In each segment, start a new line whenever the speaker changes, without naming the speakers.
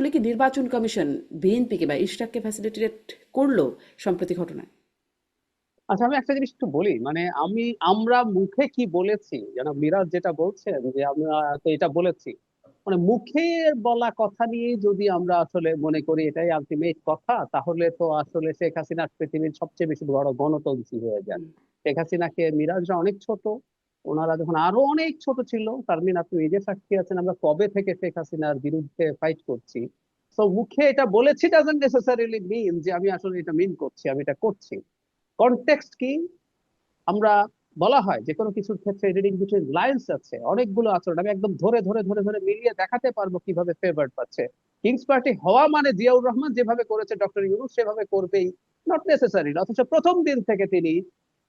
আসলে কি নির্বাচন কমিশন বিএনপিকে বা ইশরাককে ফ্যাসিলিটেট করল সম্প্রতি ঘটনায়?
আচ্ছা আমি একটা জিনিস একটু বলি। মানে আমি আমরা মুখে কি বলেছি? যেন মিরাজ যেটা বলছেন যে আমরা তো এটা বলেছি। মানে মুখে বলা কথা নিয়ে যদি আমরা আসলে মনে করি এটাই আলটিমেট কথা তাহলে তো আসলে শেখ হাসিনা পৃথিবীর সবচেয়ে বেশি বড় গণতন্ত্রী হয়ে যান। শেখ হাসিনাকে মিরাজরা অনেক ছোট। ওনারা যখন আরও অনেক ছোট ছিল, তারমিন আপনি নিজে সাক্ষী আছেন, আমরা কবে থেকে শেখ হাসিনার বিরুদ্ধে ফাইট করছি? তো মুখে এটা বলেছি ডাজন্ট নেসেসারিলি মিন যে আমি আসলে এটা মিন করছি, আমি এটা করছি। কনটেক্সট কি? আমরা, বলা হয় যে কোনো কিছুর ক্ষেত্রে রিডিং বিটুইন লাইন্স আছে। অনেকগুলো আচরণ, আমি একদম ধরে ধরে ধরে ধরে মিলিয়ে দেখাতে পারব কীভাবে ফেভার পাচ্ছে। কিংস পার্টি হওয়া মানে জিয়াউর রহমান যেভাবে করেছে ডক্টর ইউনুস সেভাবে করবেই নট নেসেসারি অথচ প্রথম দিন থেকে তিনি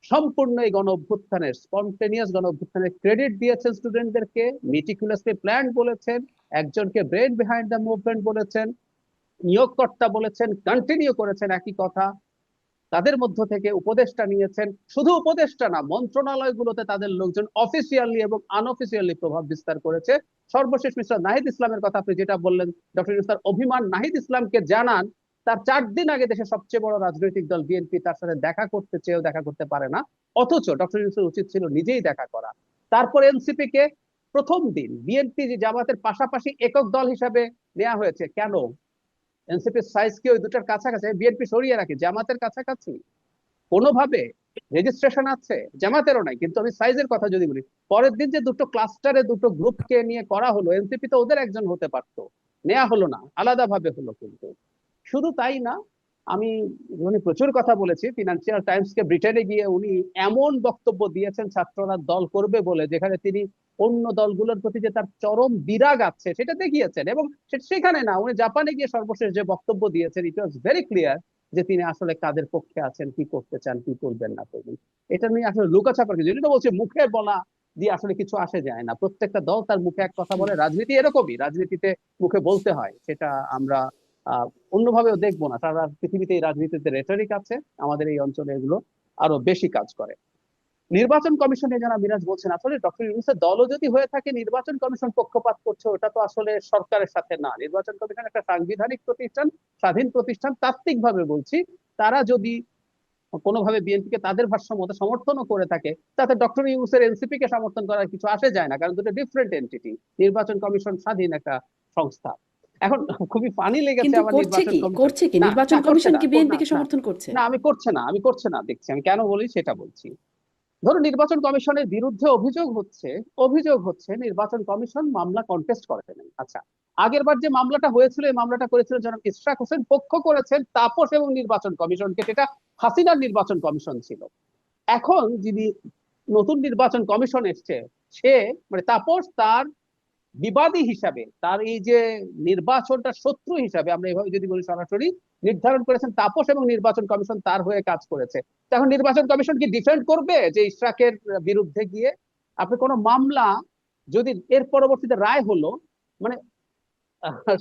সম্পূর্ণ এই গণ অভ্যুত্থানের স্পন্টেনিয়াস গণ অভ্যুত্থানের ক্রেডিট দিয়েছেন স্টুডেন্টদেরকে মিটিকুলাসলি প্ল্যান বলেছেন, একজনকে ব্রেন বিহাইন্ড দ্য মুভমেন্ট বলেছেন, নিয়োগকর্তা বলেছেন কন্টিনিউ করেছেন একই কথা। তাদের মধ্য থেকে উপদেষ্টা নিয়েছেন, শুধু উপদেষ্টা না, মন্ত্রণালয়গুলোতে তাদের লোকজন অফিসিয়ালি এবং আনঅফিসিয়ালি প্রভাব বিস্তার করেছে। সর্বশেষ মিস্টার নাহিদ ইসলামের কথা আপনি যেটা বললেন, ডক্টর অভিমান নাহিদ ইসলামকে জানান তার চার দিন আগে দেশের সবচেয়ে বড় রাজনৈতিক দল বিএনপি তার সাথে দেখা করতে চেয়েও দেখা করতে পারে না। অথচ ডক্টর ইউনুসের উচিত ছিল নিজেই দেখা করা। তারপর এনসিপি কে প্রথম দিন বিএনপি যে জামাতের পাশাপাশি একক দল হিসাবে নেওয়া হয়েছে, কেন? এনসিপির সাইজ কি ওই দুটার কাছাকাছি? বিএনপি সরিয়ে রাখে, জামাতের কাছাকাছি? কোনোভাবে রেজিস্ট্রেশন আছে? জামাতেরও নাই, কিন্তু আমি সাইজের কথা যদি বলি, পরের দিন যে দুটো ক্লাস্টারে দুটো গ্রুপকে নিয়ে করা হলো, এনসিপি তো ওদের একজন হতে পারতো। নেওয়া হলো না, আলাদাভাবে হলো কিন্তু। শুধু তাই না, আমি, উনি প্রচুর কথা বলেছি ফিনান্সিয়াল টাইমস কে ব্রিটেনে গিয়ে উনি এমন বক্তব্য দিয়েছেন, ছাত্ররা দল করবে বলে, যেখানে তিনি অন্য দলগুলোর প্রতি যে তার চরম বিরাগ আছে, সেটা দেখিয়েছেন। এবং সেখানে না, উনি জাপানে গিয়ে সর্বশেষ যে বক্তব্য দিয়েছেন ইট ওয়াজ ভেরি ক্লিয়ার যে তিনি আসলে কাদের পক্ষে আছেন, কি করতে চান, কি করবেন না করবেন। এটা নিয়ে আসলে লুকাছাপার কিছু, যেটা বলছে, মুখে বলা দিয়ে আসলে কিছু আসে যায় না। প্রত্যেকটা দল তার মুখে এক কথা বলে, রাজনীতি এরকমই, রাজনীতিতে মুখে বলতে হয়, সেটা আমরা অন্যভাবেও দেখব না। সারা পৃথিবীতে এই রাজনীতিতে রেটরিক আছে, আমাদের এই অঞ্চলে এগুলো আরও বেশি কাজ করে। নির্বাচন কমিশনে যারা মিরাজ বলছেন, আসলে ডক্টর ইউনুসের দলও যদি হয়ে থাকে, নির্বাচন কমিশন পক্ষপাত করছে, ওটা তো আসলে সরকারের সাথে না। নির্বাচন কমিশন একটা সাংবিধানিক প্রতিষ্ঠান, স্বাধীন প্রতিষ্ঠান তাত্ত্বিক ভাবে বলছি, তারা যদি কোনোভাবে বিএনপিকে তাদের ভাষ্য মতো সমর্থনও করে থাকে, তাতে ডক্টর ইউনুসের এনসিপি কে সমর্থন করার কিছু আসে যায় না, কারণ দুটো ডিফারেন্ট এন্টিটি নির্বাচন কমিশন স্বাধীন একটা সংস্থা। এখন খুবই ফানি লেগেছে আমার
করছে কি?
নির্বাচন
করছে কি? নির্বাচন কমিশন কি
না,
বিএনপিকে
না।
সমর্থন করছে?
না আমি করছে না আমি করছে না দেখছি। আমি কেন বলি সেটা বলছি। ধরুন নির্বাচন কমিশনের বিরুদ্ধে অভিযোগ হচ্ছে অভিযোগ হচ্ছে নির্বাচন কমিশন মামলা কন্টেস্ট নাই। আচ্ছা আগের বার যে মামলাটা হয়েছিল এই মামলাটা করেছিল জনাব ইশরাক হোসেন পক্ষ করেছেন তাপস এবং নির্বাচন কমিশনকে সেটা হাসিনার নির্বাচন কমিশন ছিল। এখন যিনি নতুন নির্বাচন কমিশন এসছে সে মানে তাপস তার বিবাদী হিসাবে তার এই যে নির্বাচনটা শত্রু হিসাবে আমরা এভাবে যদি বলি সরাসরি নির্ধারণ করেছেন তাপস এবং নির্বাচন কমিশন তার হয়ে কাজ করেছে। এখন নির্বাচন কমিশন কি ডিফেন্ড করবে যে ইশরাকের বিরুদ্ধে গিয়ে? আপনি কোনো মামলা যদি এর পরবর্তীতে রায় হলো মানে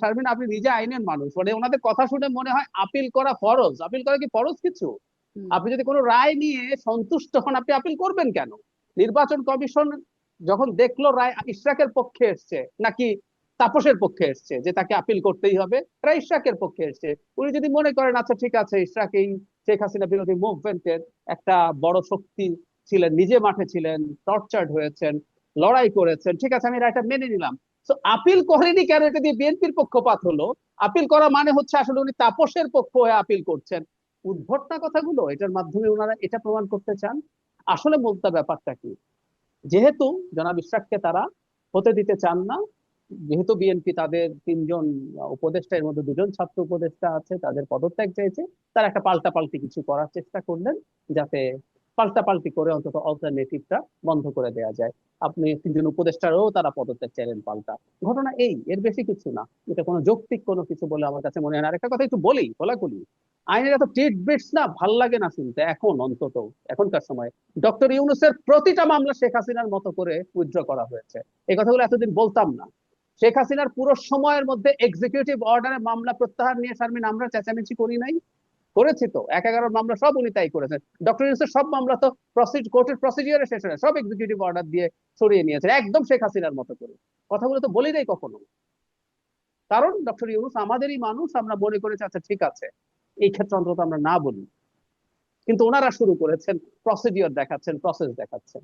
শারমিন আপনি নিজে আইনের মানুষ মানে ওনাদের কথা শুনে মনে হয় আপিল করা ফরজ। আপিল করা কি ফরজ কিছু? আপনি যদি কোনো রায় নিয়ে সন্তুষ্ট হন আপনি আপিল করবেন কেন? নির্বাচন কমিশন যখন দেখল রায় ইশরাকের পক্ষে এসছে, নাকি তাপসের পক্ষে এসছে, যে তাকে আপিল করতেই হবে, রায় ইশরাকের পক্ষে এসছে। উনি যদি মনে করেন আচ্ছা ঠিক আছে, ইশরাক এই শেখ হাসিনা বিরোধী মুভমেন্টের একটা বড় শক্তি ছিলেন, নিজে মাঠে ছিলেন টর্চার্ড হয়েছেন, লড়াই করেছেন, ঠিক আছে, আমি রায়টা মেনে নিলাম। তো আপিল করেনি কেন? এটা দিয়ে বিএনপির পক্ষপাত হলো। আপিল করা মানে হচ্ছে আসলে উনি তাপসের পক্ষ হয়ে আপিল করছেন। উদ্ভট না কথাগুলো, এটার মাধ্যমে ওনারা এটা প্রমাণ করতে চান। আসলে বলতে ব্যাপারটা কি? যেহেতু জনাব ইশরাককে তারা হতে দিতে চান না, যেহেতু বিএনপি তাদের তিনজন উপদেষ্টা, এর মধ্যে দুজন ছাত্র উপদেষ্টা আছে, তাদের পদত্যাগ চাইছে, তারা একটা পাল্টাপাল্টি কিছু করার চেষ্টা করলেন যাতে পাল্টাপাল্টি করে অন্তত অল্টারনেটিভটা বন্ধ করে দেওয়া যায়। আপনি তিনজন উপদেষ্টারও তারা পদত্যাগ চাইলেন পাল্টা। ঘটনা এই, এর বেশি কিছু না। এটা কোনো যৌক্তিক কোনো কিছু বলে আমার কাছে মনে হয় না। আরেকটা কথা একটু বলি বলাকুলি আইনের এত টিট বিটস না, ভালো লাগে না শুনতে, এখন অন্তত, এখনকার সময়। ডক্টর ইউনুসের প্রতিটা মামলা শেখ হাসিনার মতো করে উইথড্র করা হয়েছে। এই কথাগুলো এতদিন বলতাম না। শেখ হাসিনার পুরো সময়ের মধ্যে এক্সিকিউটিভ অর্ডারে মামলা প্রত্যাহার নিয়ে শারমিন, আমরা চেঁচামেচি করি নাই। করেছি তো, এক এগারোর মামলা সব উনি তাই করেছেন। ডক্টর ইউনুসের সব মামলা তো কোর্টের প্রসিডিওরে শেষ হয় সব এক্সিকিউটিভ অর্ডার দিয়ে সরিয়ে নিয়েছেন, একদম শেখ হাসিনার মতো করে। কথাগুলো তো বলি নাই কখনো। কারণ ডক্টর ইউনুস আমাদেরই মানুষ, আমরা মনে করেছি আচ্ছা ঠিক আছে। এই ক্ষেত্রে অন্তত আমরা না বলি। কিন্তু ওনারা শুরু করেছেন প্রসিডিওর দেখাচ্ছেন প্রসেস দেখাচ্ছেন।